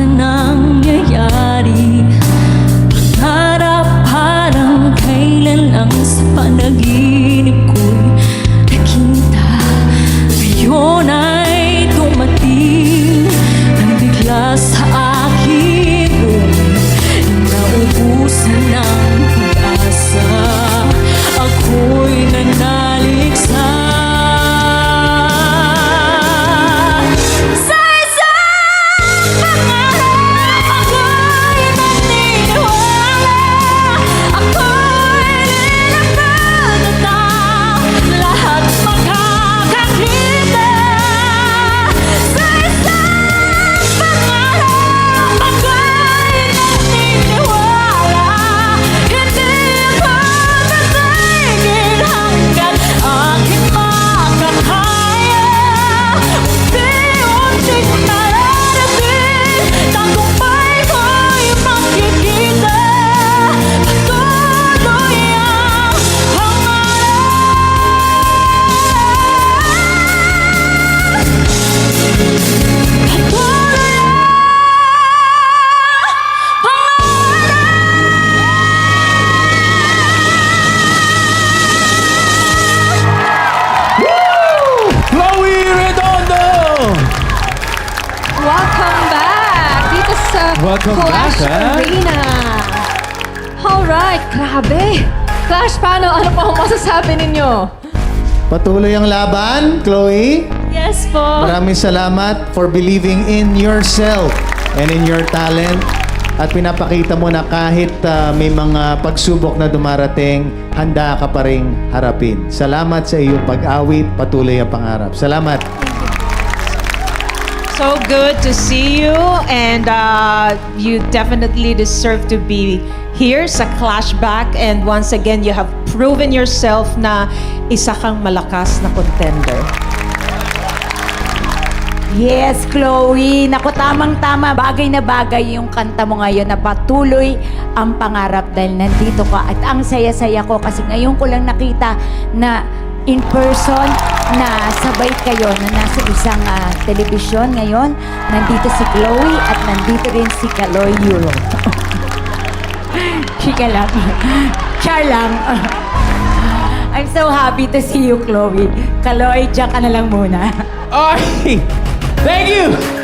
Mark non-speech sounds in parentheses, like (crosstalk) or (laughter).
sa nangyayari? Harap parang kailan lang sa panaginip ko? Welcome Clash back, ah. Arena. Alright, grabe. Clash, paano? Ano pa ang masasabi ninyo? Patuloy ang laban, Chloe. Yes po. Maraming salamat for believing in yourself and in your talent. At pinapakita mo na kahit ah, may mga pagsubok na dumarating, handa ka pa ring harapin. Salamat sa iyong pag-awit, patuloy ang pangarap. Salamat. So good to see you, and uh, you definitely deserve to be here sa Clashback. And once again, you have proven yourself na isa kang malakas na contender. Yes, Chloe. Naku, tamang-tama. Bagay na bagay yung kanta mo ngayon na patuloy ang pangarap dahil nandito ka. At ang saya-saya ko kasi ngayon ko lang nakita na in person na sabay kayo na nasa isang ah, telebisyon ngayon. Nandito si Chloe at nandito rin si Kaloy Euro. (laughs) Chika lang. Char lang. (laughs) I'm so happy to see you, Chloe. Kaloy, diyan ka na lang muna. Ay! Thank you!